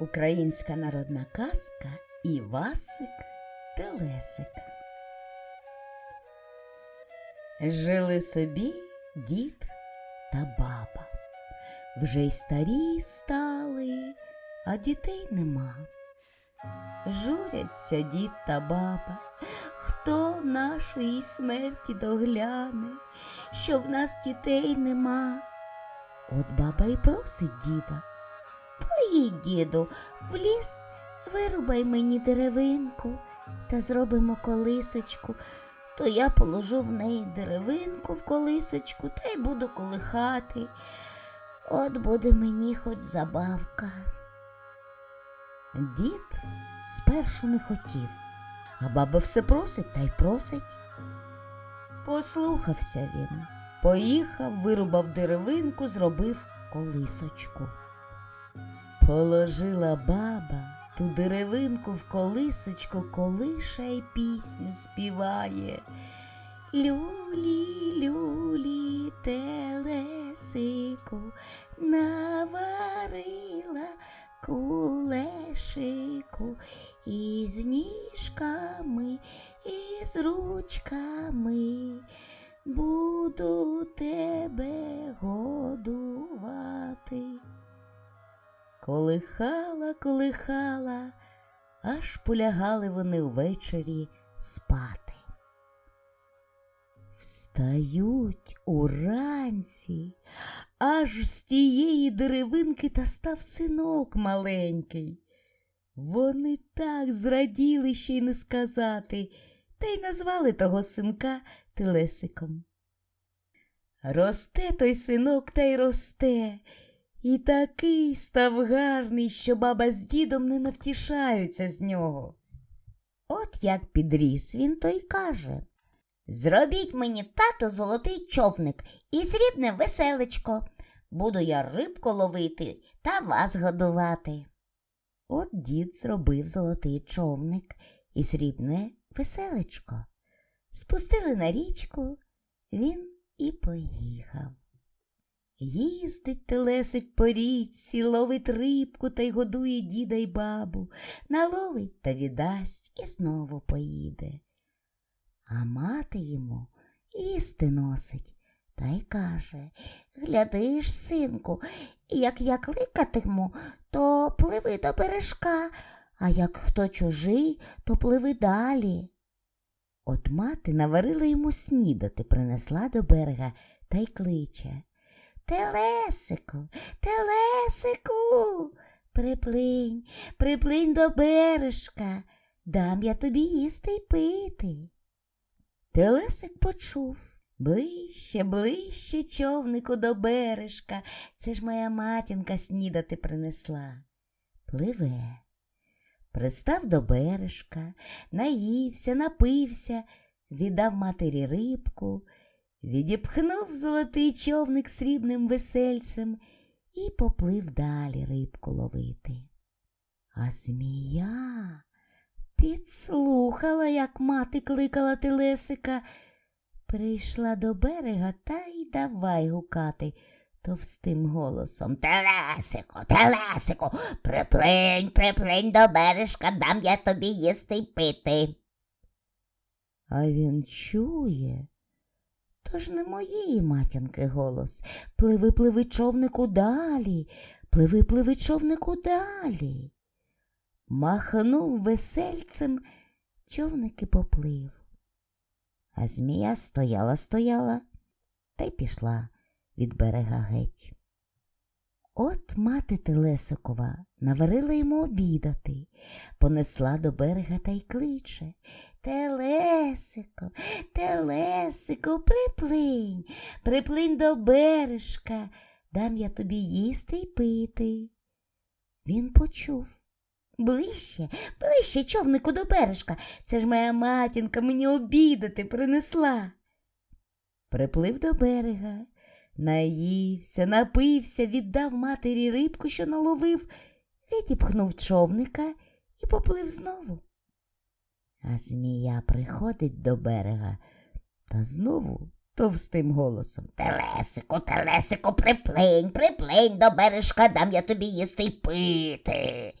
Українська народна казка Івасик Телесик. Жили собі дід та баба. Вже й старі стали, а дітей нема. Журяться дід та баба, хто нашої смерті догляне, що в нас дітей нема. От баба й просить діда. Поїдь, діду, в ліс вирубай мені деревинку та зробимо колисочку, то я положу в неї деревинку в колисочку та й буду колихати. От буде мені хоч забавка. Дід спершу не хотів, а баба все просить та й просить. Послухався він, поїхав, вирубав деревинку, зробив колисочку. Положила баба ту деревинку в колисочку, колиша й пісню співає. Люлі, люлі, телесику, наварила кулешику із ніжками, із ручками. Буду тебе годувати. Колихала, колихала, аж полягали вони ввечері спати. Встають уранці, аж з тієї деревинки та став синок маленький. Вони так зраділи ще й не сказати, та й назвали того синка Телесиком. Росте той синок та й росте, і такий став гарний, що баба з дідом не навтішаються з нього. От як підріс він, то й каже Зробіть мені тато золотий човник і срібне веселечко. Буду я рибку ловити та вас годувати. От дід зробив золотий човник і срібне веселечко. Спустили на річку, він і поїхав. Їздить телесик по річці, ловить рибку та й годує діда й бабу, наловить та віддасть і знову поїде. А мати йому їсти носить та й каже Гляди ж, синку, як я кликатиму, то пливи до бережка, а як хто чужий, то пливи далі. От мати наварила йому снідати, принесла до берега та й кличе. Телесику, телесику, приплинь, приплинь до бережка, дам я тобі їсти й пити. Телесик почув ближче, ближче човнику до бережка. Це ж моя матінка снідати принесла. Пливе. Пристав до бережка, наївся, напився, віддав матері рибку, відіпхнув золотий човник срібним весельцем і поплив далі рибку ловити. А змія підслухала, як мати кликала телесика, прийшла до берега та й давай гукати товстим голосом. Телесику, телесику, приплинь, приплинь до бережка, дам я тобі їсти й пити. А він чує. То ж не моєї матінки голос. Пливи, пливи, човнику далі, пливи, пливи, човнику далі. Махнув весельцем, човник і поплив. А змія стояла, стояла та й пішла від берега геть. От мати Телесикова наварила йому обідати, понесла до берега та й кличе Телесико, Телесико, приплинь, приплинь до бережка, дам я тобі їсти й пити. Він почув. Ближче, ближче, човнику до бережка. Це ж моя матінка мені обідати принесла. Приплив до берега, наївся, напився, віддав матері рибку, що наловив, відіпхнув човника і поплив знову. А змія приходить до берега та знову товстим голосом. Телесику, телесику, приплинь, приплинь до бережка, дам я тобі їсти й пити.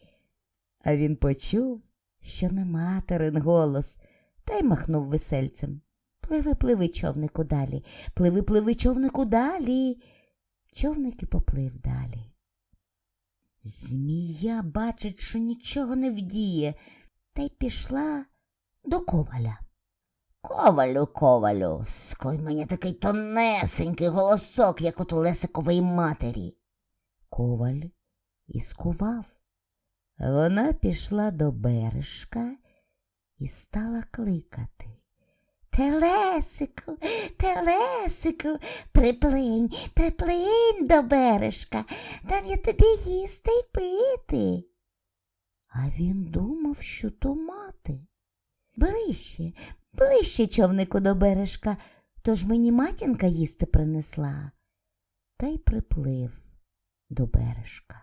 А він почув, що не материн голос, та й махнув весельцем. Пливи, пливи, човнику далі, пливи, пливи, човнику далі. Човник і поплив далі. Змія бачить, що нічого не вдіє, та й пішла до коваля. Ковалю, ковалю, ской мені такий тонесенький голосок, як от у Лесикової матері. Коваль і скував. Вона пішла до бережка і стала кликати. Телесику, телесику, приплинь, приплинь до бережка, дам я тобі їсти й пити. А він думав, що то мати. Ближче, ближче човнику до бережка, тож мені матінка їсти принесла. Та й приплив до бережка.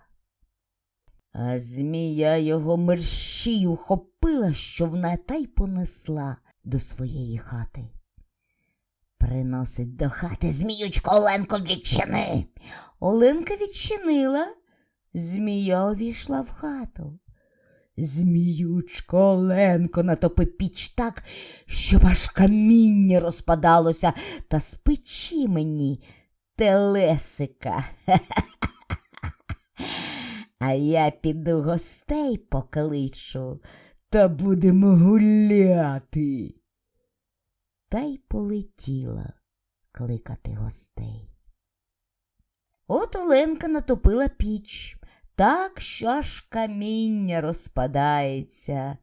А змія його мерщій ухопила, що вона та й понесла до своєї хати. Приносить до хати Зміючко Оленко відчини. Оленка відчинила, змія увійшла в хату. Зміючко Оленко натопи піч так, щоб аж каміння розпадалося, та спечи мені телесика. А я піду гостей покличу, та будемо гуляти. Та й полетіла кликати гостей. От Оленка натопила піч, так, що аж каміння розпадається.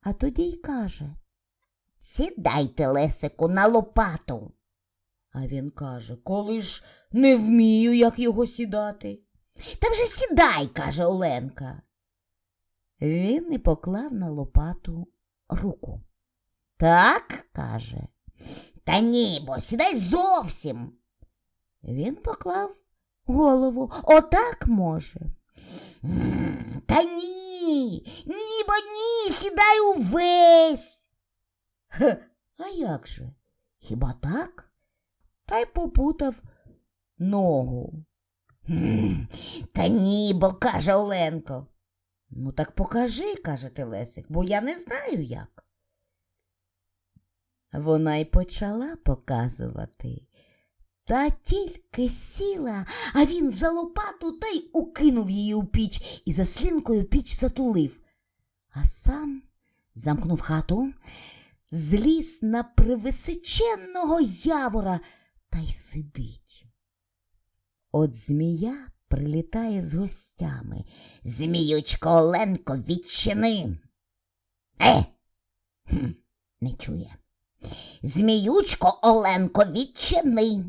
А тоді й каже. Сідайте, Лесику, на лопату. А він каже, коли ж не вмію, як його сідати. Та вже сідай, каже Оленка. Він і поклав на лопату руку. Так, каже. Та ні, бо сідай зовсім. Він поклав голову. Отак може. Та ні, ні, бо ні, сідай увесь. А як же? Хіба так? Та й попутав ногу. Та ні, бо каже Оленко. Ну так покажи, каже Телесик, бо я не знаю як. Вона й почала показувати. Та тільки сіла, а він за лопату та й укинув її у піч і за слінкою піч затулив, а сам замкнув хату, зліз на привисоченного явора та й сидить. От змія прилітає з гостями. Зміючко Оленко відчини. Е, хм, не чує. Зміючко Оленко відчини.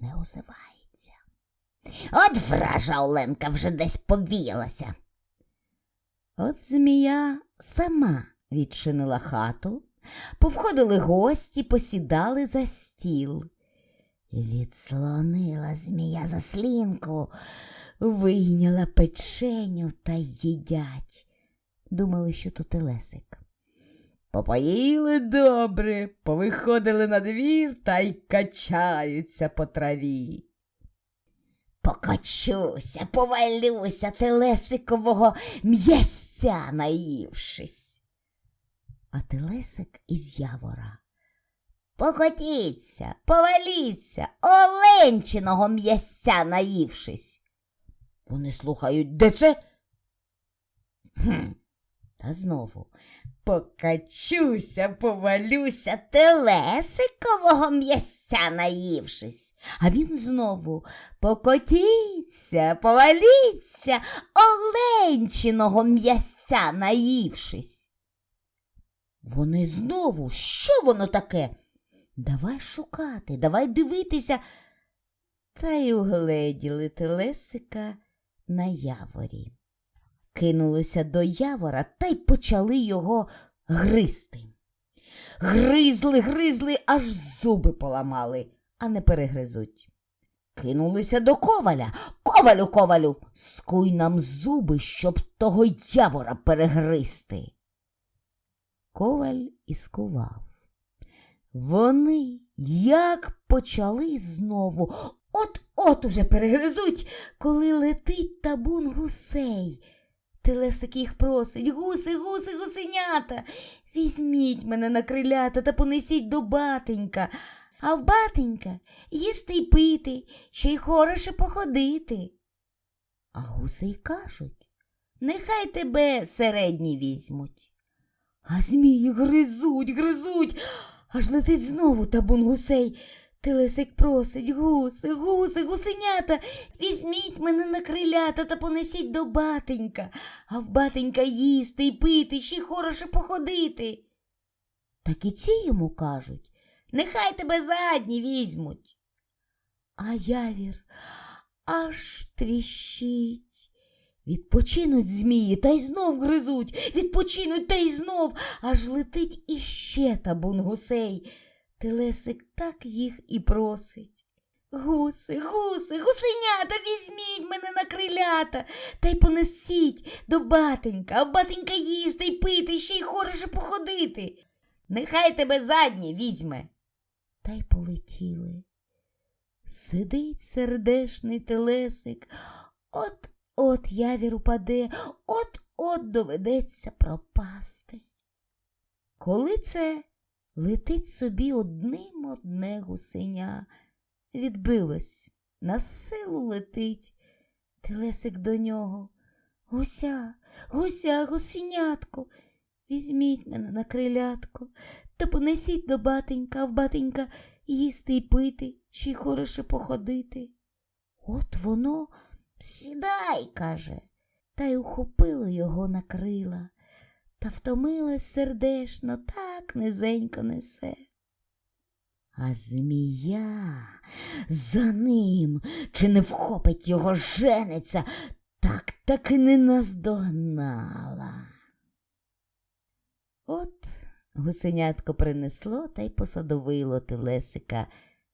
Не озивається. От вража Оленка вже десь повіялася. От змія сама відчинила хату, повходили гості, посідали за стіл. Відслонила змія заслінку, вийняла печеню та їдять. Думали, що то телесик. Попоїли добре, повиходили на двір та й качаються по траві. Покачуся, повалюся телесикового м'ясця наївшись. А телесик із явора. Покотіться, поваліться, оленчиного м'ясця наївшись. Вони слухають, де це? Хм. Та знову покачуся, повалюся, телесикового м'ясця наївшись. А він знову покотіться, поваліться, оленчиного м'ясця наївшись. Вони знову, що воно таке? Давай шукати, давай дивитися. Та й угледіли телесика на яворі. Кинулися до явора та й почали його гризти. Гризли, гризли, аж зуби поламали, а не перегризуть. Кинулися до коваля. Ковалю, ковалю, скуй нам зуби, щоб того явора перегризти. Коваль і скував. Вони як почали знову, от-от уже перегризуть, коли летить табун гусей Телесик їх просить, гуси, гуси, гусенята. Візьміть мене на крилята та понесіть до батенька. А в батенька їсти й пити, ще й хороше походити. А гуси й кажуть, нехай тебе середні візьмуть. А змії гризуть, гризуть, аж летить знову табун гусей. Телесик просить, гуси, гуси, гусенята, візьміть мене на крилята та понесіть до батенька, а в батенька їсти й пити, ще й хороше походити. Так і ці йому кажуть, нехай тебе задні візьмуть. А явір аж тріщить. Відпочинуть змії та й знов гризуть, відпочинуть та й знов, аж летить іще табун гусей. Телесик так їх і просить. Гуси, гуси, гусенята, візьміть мене на крилята та й понесіть до батенька, а в батенька їсти й пити, ще й хороше походити. Нехай тебе задні візьме. Та й полетіли. Сидить сердешний телесик, от от явір упаде, от от доведеться пропасти. Коли це летить собі одним одне гусеня, відбилось, на силу летить, телесик до нього. Гуся, гуся, гусенятко, візьміть мене на крилятко та понесіть до батенька, в батенька їсти й пити, ще й хороше походити. От воно сідай, каже, та й ухопило його на крила, та втомилась сердешно, так низенько несе. А змія за ним чи не вхопить його жениться, так таки не наздогнала. От гусенятко принесло та й посадовило телесика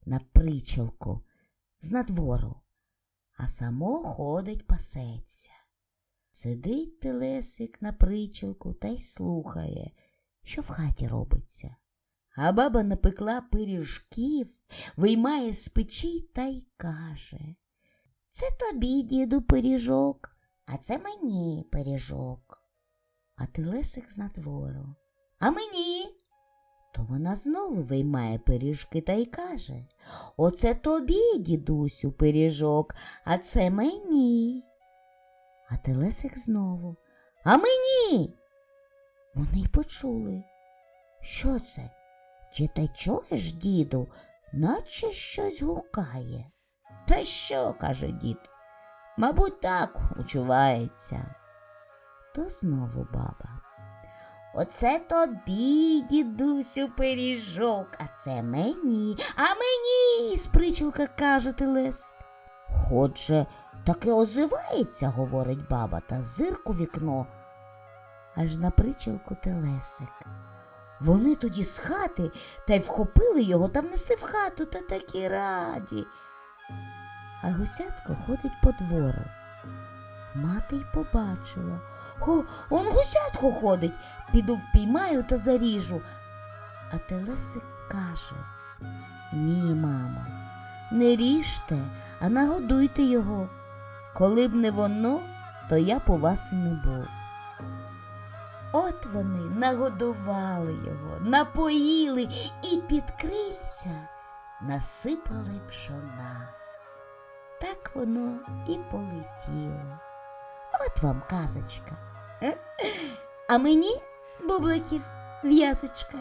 на причалку з надвору, а само ходить пасеться. Сидить телесик на причалку та й слухає, що в хаті робиться. А баба напекла пиріжків, виймає з печі та й каже. Це тобі, діду, пиріжок, а це мені пиріжок. А телесик з надвору. А мені? То вона знову виймає пиріжки та й каже Оце тобі, дідусю, пиріжок, а це мені. А телесик знову. А мені. Вони й почули. Що це? Чи ти чуєш, діду, наче щось гукає? Та що, каже дід, мабуть, так учувається. То знову баба. Оце тобі, дідусю, пиріжок, а це мені, а мені, з причілка каже телес. Хоче, таки озивається, говорить баба, та зирку вікно. Аж на причілку телесик. Вони тоді з хати та й вхопили його та внесли в хату та такі раді. А гусятко ходить по двору. Мати й побачила. О, он гусятко ходить, піду впіймаю та заріжу. А телесик каже Ні, мамо, не ріжте, а нагодуйте його. Коли б не воно, то я по вас і не був. От вони нагодували його, напоїли і під крильця насипали пшона. Так воно і полетіло. От вам казочка. А мені, бубликів, в'язочка.